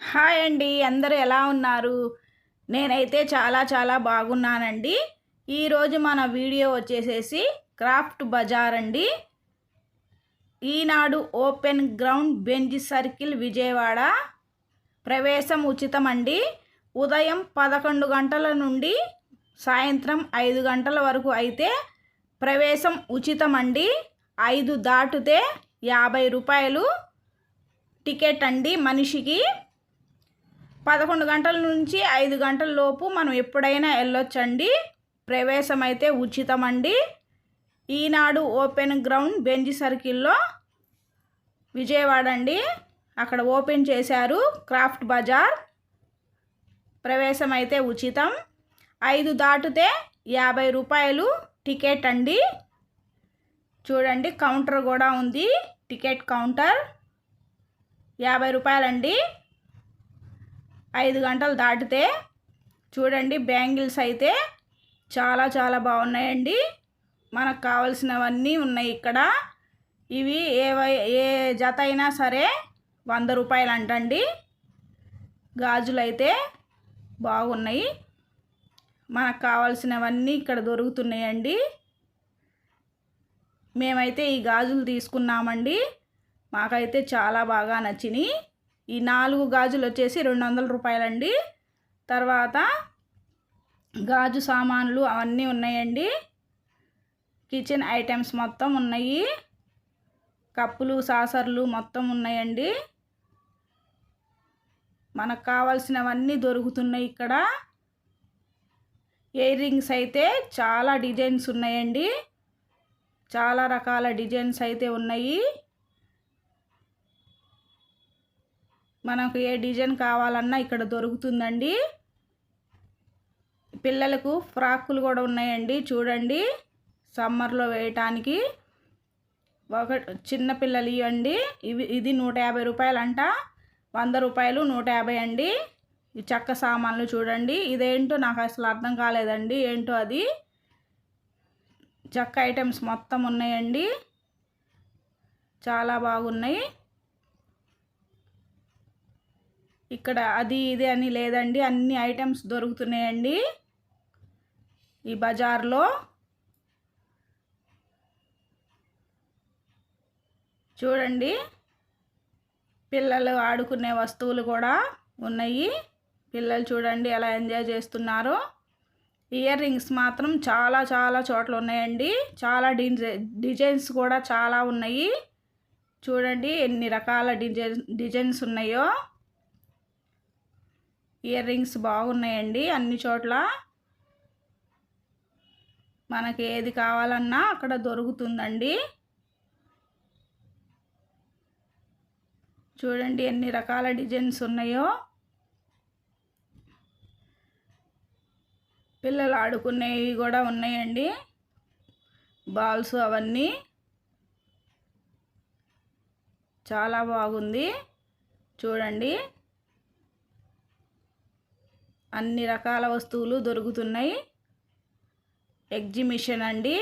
Hi అండి అందరు ఎలా ఉన్నారు? నేనైతే చాలా చాలా బాగున్నానండి. ఈరోజు మన వీడియో వచ్చేసేసి క్రాఫ్ట్ బజార్ అండి. Eenadu open ground Benz circle Vijayawada. ప్రవేశం ఉచితం అండి ఉదయం పదకొండు గంటల నుండి సాయంత్రం ఐదు గంటల వరకు అయితే ప్రవేశం ఉచితం అండి ఐదు దాటితే యాభై రూపాయలు టికెట్ అండి మనిషికి. పదకొండు గంటల నుంచి ఐదు గంటల లోపు మనం ఎప్పుడైనా వెళ్ళొచ్చండి. ప్రవేశం అయితే ఉచితం అండి ఈనాడు ఓపెన్ గ్రౌండ్ బెంజ్ సర్కిల్లో విజయవాడ అండి. అక్కడ ఓపెన్ చేశారు క్రాఫ్ట్ బజార్. ప్రవేశం అయితే ఉచితం. ఐదు దాటితే యాభై రూపాయలు టికెట్ అండి. చూడండి కౌంటర్ కూడా ఉంది. Ticket counter. యాభై రూపాయలండి. ఐదు గంటలు దాటితే చూడండి బ్యాంగిల్స్ అయితే చాలా చాలా బాగున్నాయండి. మనకు కావలసినవన్నీ ఉన్నాయి ఇక్కడ. ఇవి ఏ ఏ జత అయినా సరే వంద రూపాయలు అంటండి గాజులు అయితే బాగున్నాయి. మనకు కావాల్సినవన్నీ ఇక్కడ దొరుకుతున్నాయండి. మేమైతే ఈ గాజులు తీసుకున్నామండి. మాకైతే చాలా బాగా నచ్చినాయి. ఈ నాలుగు గాజులు వచ్చేసి రెండు వందల రూపాయలండి. తర్వాత గాజు సామాన్లు అవన్నీ ఉన్నాయండి. కిచెన్ ఐటమ్స్ మొత్తం ఉన్నాయి. కప్పులు సాసర్లు మొత్తం ఉన్నాయండి. మనకు కావాల్సినవన్నీ దొరుకుతున్నాయి ఇక్కడ. ఇయర్ రింగ్స్ అయితే చాలా డిజైన్స్ ఉన్నాయండి. చాలా రకాల డిజైన్స్ అయితే ఉన్నాయి. మనకు ఏ డిజైన్ కావాలన్నా ఇక్కడ దొరుకుతుందండి. పిల్లలకు ఫ్రాకులు కూడా ఉన్నాయండి చూడండి. సమ్మర్లో వేయటానికి ఒక చిన్న పిల్లలు ఇవ్వండి. ఇవి ఇది నూట యాభై రూపాయలంట. వంద రూపాయలు నూట యాభై అండి. ఈ చెక్క సామాన్లు చూడండి. ఇదేంటో నాకు అసలు అర్థం కాలేదండి. ఏంటో అది? చెక్క ఐటమ్స్ మొత్తం ఉన్నాయండి. చాలా బాగున్నాయి. ఇక్కడ అది ఇది అని లేదండి అన్ని ఐటమ్స్ దొరుకుతున్నాయండి. ఈ బజార్లో చూడండి పిల్లలు ఆడుకునే వస్తువులు కూడా ఉన్నాయి. పిల్లలు చూడండి ఎలా ఎంజాయ్ చేస్తున్నారో. ఇయర్ రింగ్స్ మాత్రం చాలా చాలా చోట్ల ఉన్నాయండి. చాలా డిజైన్స్ కూడా చాలా ఉన్నాయి. చూడండి ఎన్ని రకాల డిజైన్ డిజైన్స్ ఉన్నాయో. ఇయర్ రింగ్స్ బాగున్నాయండి అన్ని చోట్ల. మనకి ఏది కావాలన్నా అక్కడ దొరుకుతుందండి. చూడండి ఎన్ని రకాల డిజైన్స్ ఉన్నాయో. పిల్లలు ఆడుకునేవి కూడా ఉన్నాయండి. బాల్స్ అవన్నీ. చాలా బాగుంది. చూడండి. అన్ని రకాల వస్తువులు దొరుకుతున్నాయి. ఎగ్జిబిషన్ అండి.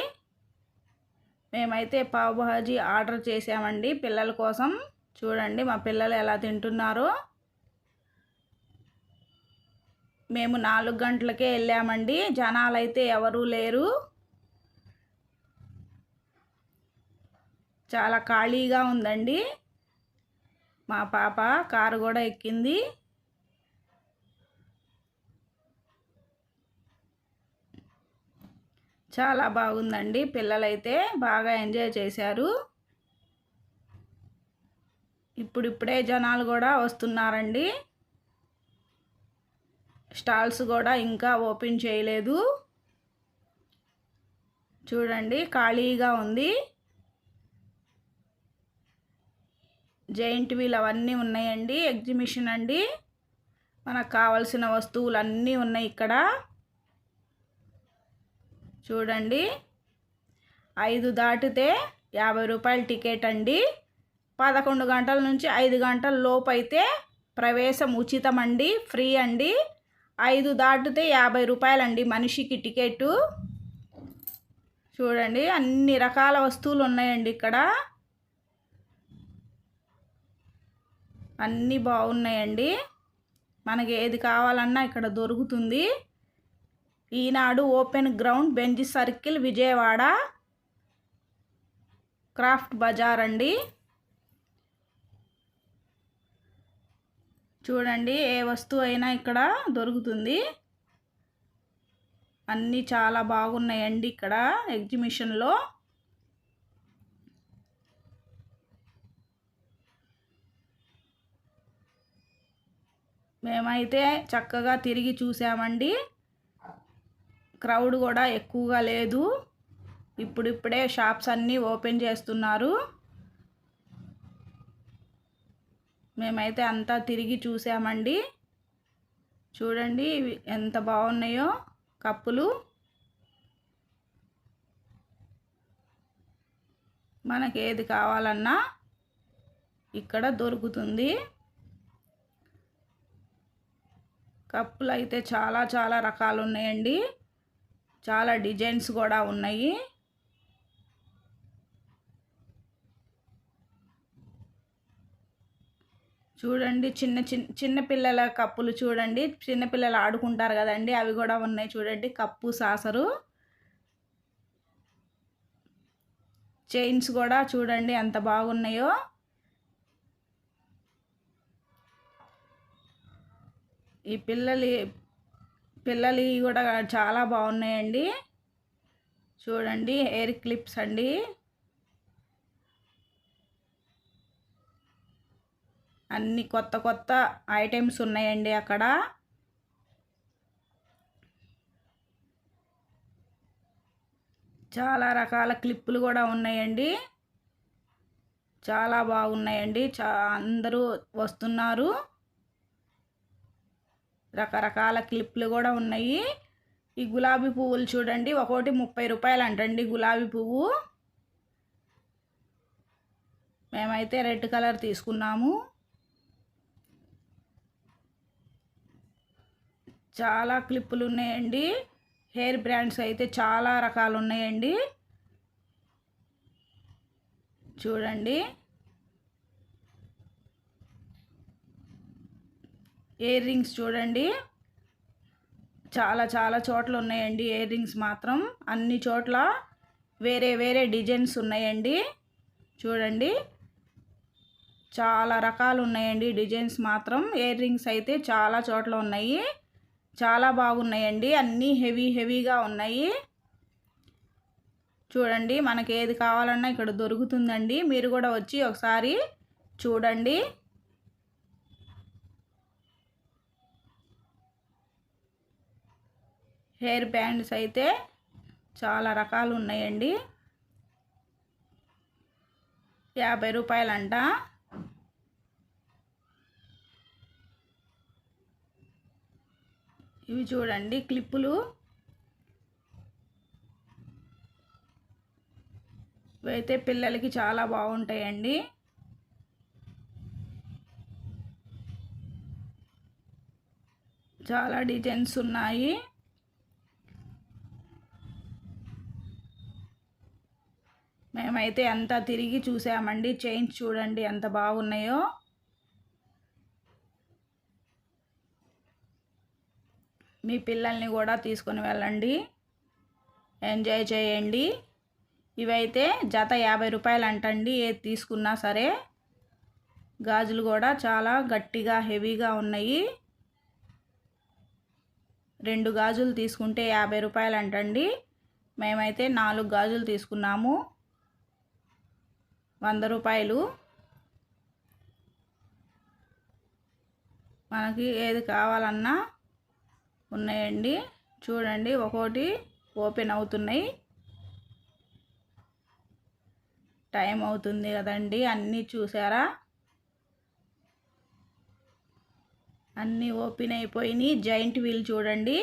మేమైతే పావుభాజీ ఆర్డర్ చేసామండి పిల్లల కోసం. చూడండి మా పిల్లలు ఎలా తింటున్నారో. మేము నాలుగు గంటలకే వెళ్ళామండి. జనాలు అయితే ఎవరూ లేరు. చాలా ఖాళీగా ఉందండి. మా పాప కారు కూడా ఎక్కింది. చాలా బాగుందండి. పిల్లలైతే బాగా ఎంజాయ్ చేశారు. ఇప్పుడిప్పుడే జనాలు కూడా వస్తున్నారండి. స్టాల్స్ కూడా ఇంకా ఓపెన్ చేయలేదు. చూడండి ఖాళీగా ఉంది. జైంట్ వీల్ అవన్నీ ఉన్నాయండి. ఎగ్జిబిషన్ అండి. మనకు కావలసిన వస్తువులు అన్నీ ఉన్నాయి ఇక్కడ. చూడండి. ఐదు దాటితే యాభై రూపాయల టికెట్ అండి. పదకొండు గంటల నుంచి ఐదు గంటల లోపు అయితే ప్రవేశం ఉచితం అండి ఫ్రీ అండి. ఐదు దాటితే యాభై రూపాయలండి మనిషికి టికెట్టు చూడండి అన్ని రకాల వస్తువులు ఉన్నాయండి ఇక్కడ. అన్నీ బాగున్నాయండి. మనకి ఏది కావాలన్నా ఇక్కడ దొరుకుతుంది. Eenadu open ground Benz circle Vijayawada craft bazaar అండి. చూడండి ఏ వస్తువు అయినా ఇక్కడ దొరుకుతుంది. అన్నీ చాలా బాగున్నాయండి ఇక్కడ ఎగ్జిబిషన్లో. మేమైతే చక్కగా తిరిగి చూసామండి. క్రౌడ్ కూడా ఎక్కువగా లేదు. ఇప్పుడిప్పుడే షాప్స్ అన్నీ ఓపెన్ చేస్తున్నారు. మేమైతే అంతా తిరిగి చూసామండి. చూడండి ఎంత బాగున్నాయో కప్పులు. మనకి ఏది కావాలన్నా ఇక్కడ దొరుకుతుంది. కప్పులు అయితే చాలా చాలా రకాలు ఉన్నాయండి చాలా డిజైన్స్ కూడా ఉన్నాయి. చూడండి చిన్న చిన్న చిన్నపిల్లల కప్పులు చూడండి. చిన్నపిల్లలు ఆడుకుంటారు కదండి. అవి కూడా ఉన్నాయి చూడండి. Cup saucer. చైన్స్ కూడా చూడండి ఎంత బాగున్నాయో. ఈ పిల్లలు పిల్లలు కూడా చాలా బాగున్నాయండి. చూడండి హెయిర్ క్లిప్స్ అండి. అన్ని కొత్త కొత్త ఐటమ్స్ ఉన్నాయండి అక్కడ. చాలా రకాల క్లిప్పులు కూడా ఉన్నాయండి. చాలా బాగున్నాయండి. చా అందరూ వస్తున్నారు. రకరకాల క్లిప్లు కూడా ఉన్నాయి. ఈ గులాబీ పువ్వులు చూడండి. ఒకటి ముప్పై రూపాయలు అంటండి గులాబీ పువ్వు. మేమైతే రెడ్ కలర్ తీసుకున్నాము. చాలా క్లిప్పులు ఉన్నాయండి. హెయిర్ బ్రాండ్స్ అయితే చాలా రకాలు ఉన్నాయండి. చూడండి. ఇయర్ రింగ్స్ చూడండి. చాలా చాలా చోట్ల ఉన్నాయండి ఇయర్ రింగ్స్ మాత్రం. అన్ని చోట్ల వేరే వేరే డిజైన్స్ ఉన్నాయండి. చూడండి. చాలా రకాలు ఉన్నాయండి డిజైన్స్ మాత్రం. ఇయర్ రింగ్స్ అయితే చాలా చోట్ల ఉన్నాయి. చాలా బాగున్నాయండి. అన్నీ హెవీ హెవీగా ఉన్నాయి. చూడండి. మనకి ఏది కావాలన్నా ఇక్కడ దొరుకుతుందండి. మీరు కూడా వచ్చి ఒకసారి చూడండి. హెయిర్ బ్యాండ్స్ అయితే చాలా రకాలు ఉన్నాయండి. యాభై రూపాయలంట. ఇవి చూడండి క్లిప్పులు. ఇవైతే పిల్లలకి చాలా బాగుంటాయండి. చాలా డిజైన్స్ ఉన్నాయి. మేమైతే అంతా తిరిగి చూసామండి? చైన్స్ చూడండి ఎంత బాగున్నాయో. మీ పిల్లల్ని కూడా తీసుకొని వెళ్ళండి. ఎంజాయ్ చేయండి. ఇవైతే జత యాభై రూపాయలు అంటండి ఏది తీసుకున్నా సరే. గాజులు కూడా చాలా గట్టిగా హెవీగా ఉన్నాయి. రెండు గాజులు తీసుకుంటే యాభై రూపాయలు అంటండి మేమైతే నాలుగు గాజులు తీసుకున్నాము. వంద రూపాయలు. మనకి ఏది కావాలన్నా ఉన్నాయండి. చూడండి ఒక్కోటి ఓపెన్ అవుతున్నాయి. టైం అవుతుంది కదండి అన్నీ చూసారా? అన్నీ ఓపెన్ అయిపోయినాయి. జాయింట్ వీల్ చూడండి.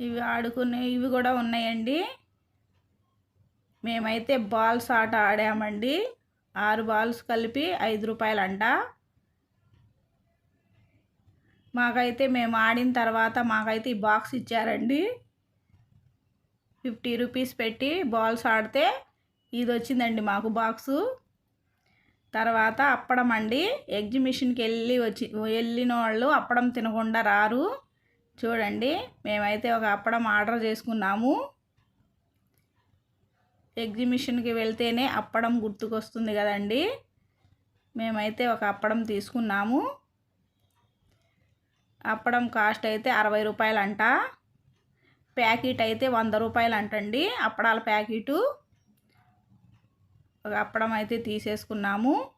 ఇవి ఆడుకునే ఇవి కూడా ఉన్నాయండి. మేమైతే బాల్స్ ఆట ఆడామండి. ఆరు బాల్స్ కలిపి ఐదు రూపాయలు అంట మాకైతే మేము ఆడిన తర్వాత మాకైతే ఈ బాక్స్ ఇచ్చారండి. ఫిఫ్టీ రూపీస్ పెట్టి బాల్స్ ఆడితే ఇది వచ్చిందండి మాకు బాక్సు. తర్వాత అప్పడం అండి. ఎగ్జిబిషన్కి వెళ్ళి వచ్చి వెళ్ళిన వాళ్ళు అప్పడం తినకుండా రారు. చూడండి మేమైతే ఒక అప్పడం ఆర్డర్ చేసుకున్నాము. ఎగ్జిబిషన్కి వెళ్తేనే అప్పడం గుర్తుకొస్తుంది కదండి. మేమైతే ఒక అప్పడం తీసుకున్నాము. అప్పడం కాస్ట్ అయితే అరవై రూపాయలు అంట ప్యాకెట్ అయితే వంద రూపాయలు అంటండి అప్పడాల ప్యాకెటు. ఒక అప్పడం అయితే తీసేసుకున్నాము.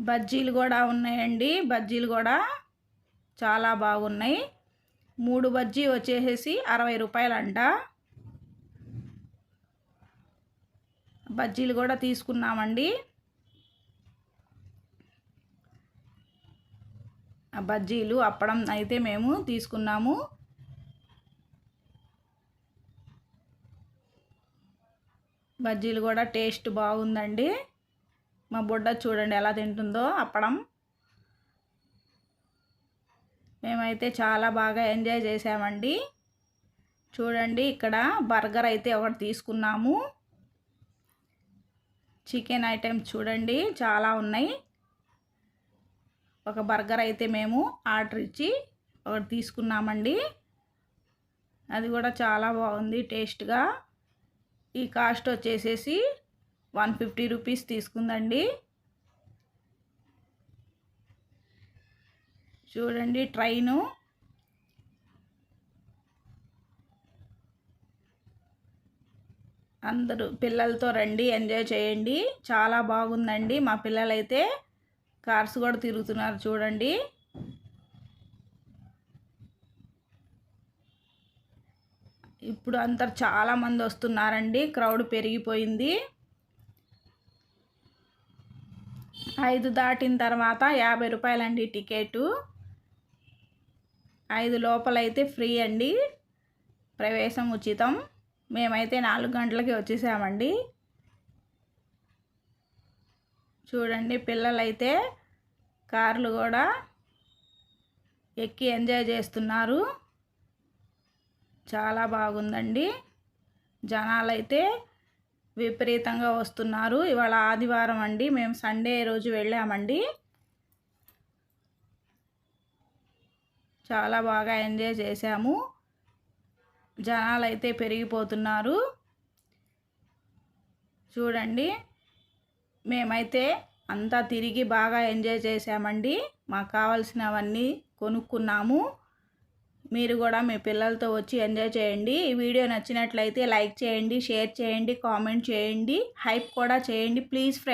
బజ్జీలు కూడా ఉన్నాయండి. బజ్జీలు కూడా చాలా బాగున్నాయి. మూడు బజ్జీ వచ్చేసేసి అరవై రూపాయలు బజ్జీలు కూడా తీసుకున్నామండి. బజ్జీలు అప్పడం అయితే మేము తీసుకున్నాము. బజ్జీలు కూడా టేస్ట్ బాగుందండి. మా బుడ్డ చూడండి ఎలా తింటుందో అప్పడం. మేమైతే చాలా బాగా ఎంజాయ్ చేసామండి. చూడండి ఇక్కడ బర్గర్ అయితే ఒకటి తీసుకున్నాము. చికెన్ ఐటమ్స్ చూడండి చాలా ఉన్నాయి. ఒక బర్గర్ అయితే మేము ఆర్డర్ ఇచ్చి ఒకటి తీసుకున్నామండి. అది కూడా చాలా బాగుంది టేస్ట్గా. ఈ కాస్ట్ వచ్చేసేసి వన్ ఫిఫ్టీ రూపీస్ తీసుకుందండి. చూడండి ట్రైను అందరూ పిల్లలతో రండి ఎంజాయ్ చేయండి. చాలా బాగుందండి. మా పిల్లలైతే కార్స్ కూడా తిరుగుతున్నారు చూడండి. ఇప్పుడు అందరు చాలామంది వస్తున్నారండి. క్రౌడ్ పెరిగిపోయింది. ఐదు దాటిన తర్వాత యాభై రూపాయలండి టికెటు. ఐదు లోపలైతే ఫ్రీ అండి. ప్రవేశం ఉచితం. మేమైతే నాలుగు గంటలకి వచ్చేసామండి. చూడండి పిల్లలైతే కార్లు కూడా ఎక్కి ఎంజాయ్ చేస్తున్నారు. చాలా బాగుందండి. జనాలైతే విపరీతంగా వస్తున్నారు. ఇవాళ ఆదివారం అండి. మేము సండే రోజు వెళ్ళామండి. చాలా బాగా ఎంజాయ్ చేశాము. జనాలు అయితే పెరిగిపోతున్నారు. చూడండి. మేమైతే అంతా తిరిగి బాగా ఎంజాయ్ చేసామండి మాకు కావాల్సినవన్నీ కొనుక్కున్నాము. మీరు కూడా మీ పిల్లలతో వచ్చి ఎంజాయ్ చేయండి. ఈ వీడియో నచ్చినట్లయితే లైక్ చేయండి షేర్ చేయండి కామెంట్ చేయండి హైప్ కూడా చేయండి. Please friend